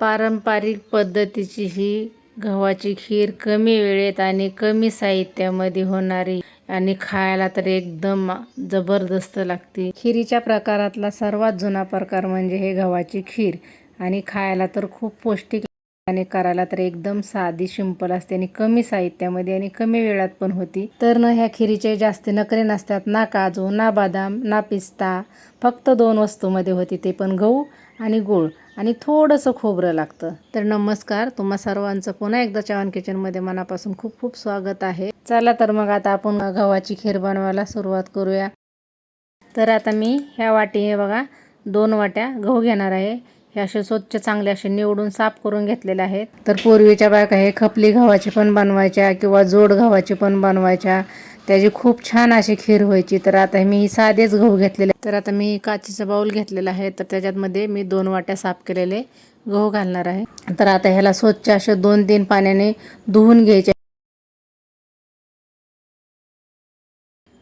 पारंपरिक पद्धतीची ही गव्हाची खीर कमी वेळेत आणि कमी साहित्यामध्ये होणारी आणि खायला तर एकदम जबरदस्त लागते. खिरीच्या प्रकारातला सर्वात जुना प्रकार म्हणजे हे गव्हाची खीर आणि खायला तर खूप पौष्टिक आणि करायला तर एकदम साधी सिंपल असते आणि कमी साहित्यामध्ये आणि कमी वेळात पण होती. तर न ह्या खिरीचे जास्त नखरे नसतात ना काजू ना बदाम ना पिस्ता फक्त दोन वस्तूमध्ये होती ते पण गहू आणि गूळ आणि थोडंसं खोबरं लागतं. तर नमस्कार तुम्हा सर्वांचं पुन्हा एकदा चव्हाण किचनमध्ये मनापासून खूप खूप स्वागत आहे. चला तर मग आता आपण गव्हाची खीर बनवायला सुरुवात करूया. तर आता मी ह्या वाटी हे बघा दोन वाट्या गहू घेणार आहे. हे असे स्वच्छ चांगले असे निवडून साफ करून घेतलेले आहेत. तर पूर्वीच्या बायका हे खपली गव्हाची पण बनवायच्या किंवा जोड गव्हाची पण बनवायच्या. त्याची खूप छान अशी खीर व्हायची. तर आता मी साधेच गहू घेतलेले तर आता मी काचीचा बाऊल घेतलेला आहे. तर त्याच्यामध्ये मी दोन वाट्या साफ केलेले गहू घालणार आहे. तर आता ह्याला स्वच्छ असे दोन तीन पाण्याने धुवून घ्यायचे.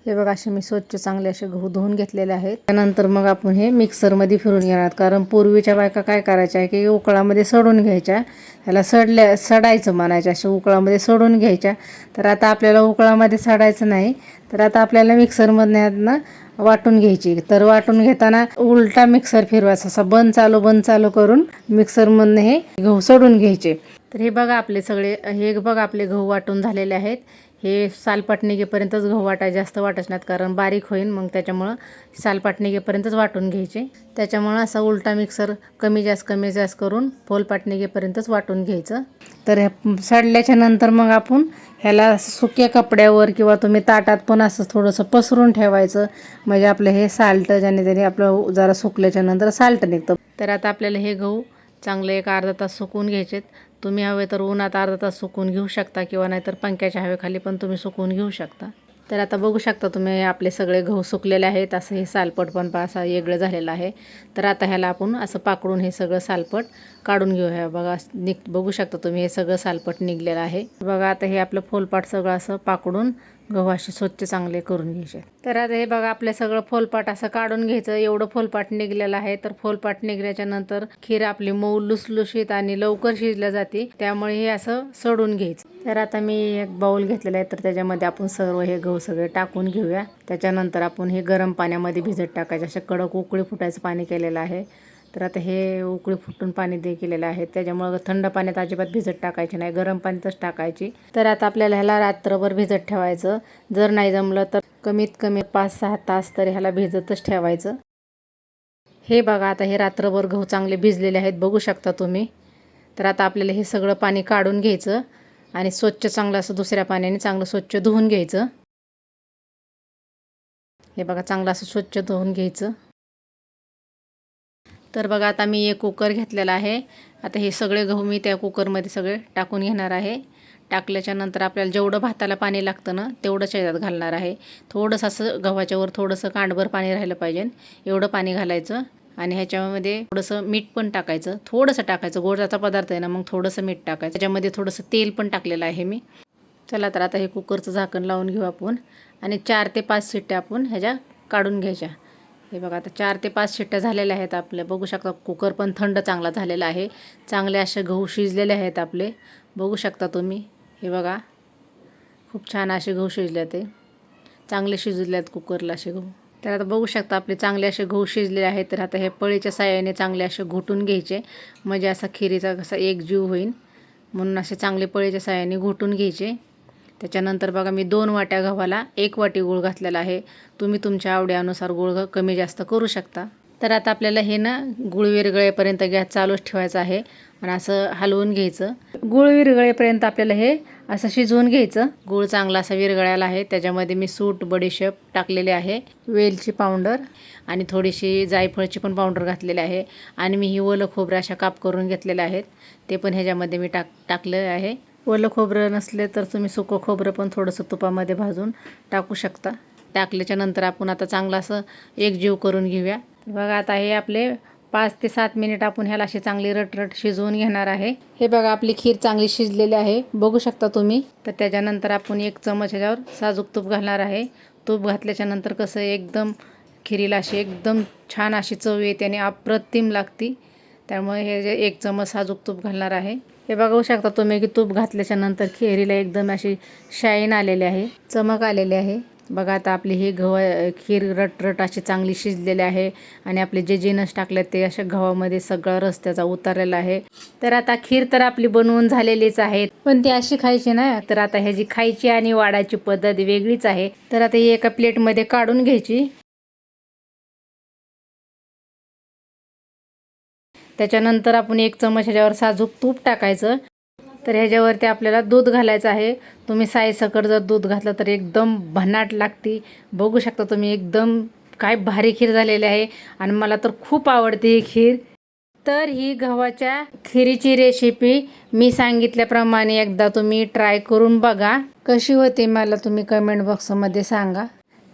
हे बघा असे मी स्वच्छ चांगले असे गहू धुवून घेतलेले आहेत. त्यानंतर मग आपण हे मिक्सरमध्ये फिरून घेणार कारण पूर्वीच्या बायका काय करायच्या की उकळामध्ये सडून घ्यायच्या. ह्याला सडल्या सडायचं म्हणायच्या असे उकळामध्ये सडून घ्यायच्या. तर आता आपल्याला उकळामध्ये सडायचं नाही. तर आता आपल्याला मिक्सरमधनं वाटून घ्यायची. तर वाटून घेताना उलटा मिक्सर फिरवायचा. असा बंद चालू बंद चालू करून मिक्सरमधनं हे गहू सडून घ्यायचे. तर हे बघा आपले सगळे हे बघा आपले गहू वाटून झालेले आहेत. हे सालपाट निघेपर्यंतच गहू वाटाय जास्त वाटच नाहीत कारण बारीक होईल मग त्याच्यामुळं सालपाट निघेपर्यंतच वाटून घ्यायचे. त्याच्यामुळं असा उलटा मिक्सर कमी जास्त कमी जास्त करून फोलपाट निघेपर्यंतच वाटून घ्यायचं. तर ह्या सडल्याच्या नंतर मग आपण ह्याला सुक्या कपड्यावर किंवा तुम्ही ताटात पण असं थोडंसं पसरून ठेवायचं. म्हणजे आपलं हे साल्ट ज्याने त्याने आपलं जरा सुकल्याच्या नंतर साल्ट निघतं. तर आता आपल्याला हे गहू चांगले एक अर्धा तास सुकून घ्यायचेत. तुम्ही हवे तर उन्हात अर्धा तास सुकून घेऊ शकता किंवा नाहीतर पंख्याच्या हवेखाली पण तुम्ही सुकवून घेऊ शकता. तर आता बघू शकता तुम्ही आपले सगळे गहू सुकलेले आहेत. असं हे सालपट पण असा असं वेगळं झालेलं आहे. तर आता ह्याला आपण असं पाकडून हे सगळं सालपट काढून घेऊया. बघा निघ बघू शकता तुम्ही हे सगळं सालपट निघलेलं आहे. बघा आता हे आपलं फोलपाट सगळं असं पाकडून गहू असे स्वच्छ चांगले करून घ्यायचे. तर आता हे बघा आपलं सगळं फोलपाट असं काढून घ्यायचं. एवढं फोलपाट निघलेलं आहे. तर फोलपाट निघल्याच्या नंतर खीर आपली मऊ लुसलुशीत आणि लवकर शिजल्या जाते. त्यामुळे हे असं सडून घ्यायचं. तर आता मी एक बाऊल घेतलेला आहे. तर त्याच्यामध्ये आपण सर्व हे गहू सगळे टाकून घेऊया. त्याच्यानंतर आपण हे गरम पाण्यामध्ये भिजत टाकायचे. असे कडक उकळी फुटायचं पाणी केलेलं आहे. तर आता हे उकळी फुटून पाणी दे केलेलं आहे. त्याच्यामुळं थंड पाण्यात अजिबात भिजत टाकायची नाही. गरम पाण्यातच टाकायची. तर आता आपल्याला ह्याला रात्रभर भिजत ठेवायचं. जर नाही जमलं तर कमीत कमी पाच सहा तास तरी ह्याला भिजतच ठेवायचं. हे बघा आता हे रात्रभर गहू चांगले भिजलेले आहेत. बघू शकता तुम्ही. तर आता आपल्याला हे सगळं पाणी काढून घ्यायचं आणि स्वच्छ चांगलं असं दुसऱ्या पाण्याने चांगलं स्वच्छ धुवून घ्यायचं. हे बघा चांगलं असं स्वच्छ धुवून घ्यायचं. तर बघा आता मी एक कुकर घेतलेला आहे. आता हे सगळे गहू मी त्या कुकरमध्ये सगळे टाकून घेणार आहे. टाकल्याच्या नंतर आपल्याला जेवढं भाताला पाणी लागतं ना तेवढंच याच्यात घालणार आहे. थोडंसं असं गव्हाच्यावर थोडंसं कांडभर पाणी राहिलं पाहिजे. एवढं पाणी घालायचं आणि ह्याच्यामध्ये थोडंसं मीठ पण टाकायचं. थोडंसं टाकायचं. गोडाचा पदार्थ आहे ना मग थोडंसं मीठ टाकायचं. त्याच्यामध्ये थोडंसं तेल पण टाकलेलं आहे मी. चला तर आता हे कुकरचं झाकण लावून घेऊ आपण. आणि चार ते पाच शिट्ट्या आपण ह्याच्या काढून घ्यायच्या. हे बघा आता चार ते पाच शिट्ट्या झालेल्या आहेत आपल्या. बघू शकता कुकर पण थंड चांगला झालेला आहे. चांगले असे गहू शिजलेले आहेत आपले. बघू शकता तुम्ही. हे बघा खूप छान असे गहू शिजले ते. चांगले शिजले आहेत कुकरला असे गहू. तर आता बघू शकता आपले चांगले असे गहू शिजलेले आहेत. तर आता हे पळीच्या साह्याने चांगले असे घोटून घ्यायचे. म्हणजे असा खिरीचा कसा एक जीव होईल म्हणून असे चांगले पळीच्या साह्याने घोटून घ्यायचे. त्याच्यानंतर बघा मी दोन वाट्या गव्हाला एक वाटी गूळ घातलेला आहे. तुम्ही तुमच्या आवड्यानुसार गूळ कमी जास्त करू शकता. तर आता आपल्याला हे ना गुळ विरगळेपर्यंत गॅस चालूच ठेवायचा आहे. आणि असं हलवून घ्यायचं. गुळ विरगळेपर्यंत आपल्याला हे असं शिजवून घ्यायचं. गूळ चांगला असा विरगळायला आहे. त्याच्यामध्ये मी सूट बडीशेप टाकलेले आहे. वेलची पावडर आणि थोडीशी जायफळची पण पावडर घातलेली आहे. आणि मी ही ओलं खोबरं अशा काप करून घेतलेल्या आहेत. ते पण ह्याच्यामध्ये मी टाक टाकलं आहे. ओलं खोबरं नसले तर तुम्ही सुकं खोबरं पण थोडंसं तुपामध्ये भाजून टाकू शकता. टाकल्याच्या नंतर आपण आता चांगलं असं एक जीव करून घेऊया. बघा आता हे आपले पाच ते सात मिनिट आपण ह्याला अशी चांगली रटरट शिजवून घेणार आहे. हे बघा आपली खीर चांगली शिजलेली आहे. बघू शकता तुम्ही. तर त्याच्यानंतर आपण एक चमच ह्याच्यावर साजूक तूप घालणार आहे. तूप घातल्याच्या नंतर कसं एकदम खिरीला अशी एकदम छान अशी चव येते आणि अप्रतिम लागती. त्यामुळे हे जे एक चमच साजूक तूप घालणार आहे. हे बघू शकता तुम्ही की तूप घातल्याच्या नंतर खिरीला एकदम अशी शाईन आलेली आहे चमक आलेली आहे. बघा आता आपली ही गव्हा खीर रटरट अशी चांगली शिजलेली आहे आणि आपले जे जिनस टाकले ते अशा गव्हामध्ये सगळा रस त्याचा उतरलेला आहे. तर आता खीर तर आपली बनवून झालेलीच आहे पण ती अशी खायची ना तर आता ह्याची खायची आणि वाढायची पद्धत वेगळीच आहे. तर आता ही एका प्लेटमध्ये काढून घ्यायची. त्याच्यानंतर आपण एक चमच ह्याच्यावर साजूक तूप टाकायचं. तर ह्याच्यावरती आपल्याला दूध घालायचं आहे. तुम्ही सायसकट जर दूध घातलं तर एकदम भन्नाट लागते. बघू शकता तुम्ही एकदम काय भारी खीर झालेली आहे आणि मला तर खूप आवडते ही खीर. तर ही गव्हाच्या खिरीची रेसिपी मी सांगितल्याप्रमाणे एकदा तुम्ही ट्राय करून बघा. कशी होते मला तुम्ही कमेंट बॉक्समध्ये सांगा.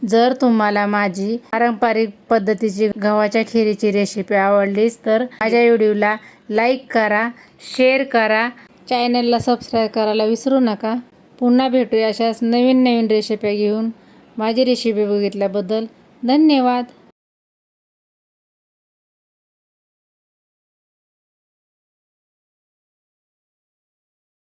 जर तुम्हाला माझी पारंपरिक पद्धतीची गव्हाच्या खिरीची रेसिपी आवडलीच तर माझ्या व्हिडिओला लाईक करा शेअर करा. चॅनलला सबस्क्राईब करायला विसरू नका. पुन्हा भेटूया अशाच नवीन नवीन रेसिपी घेऊन. माझी रेसिपी बघितल्याबद्दल धन्यवाद.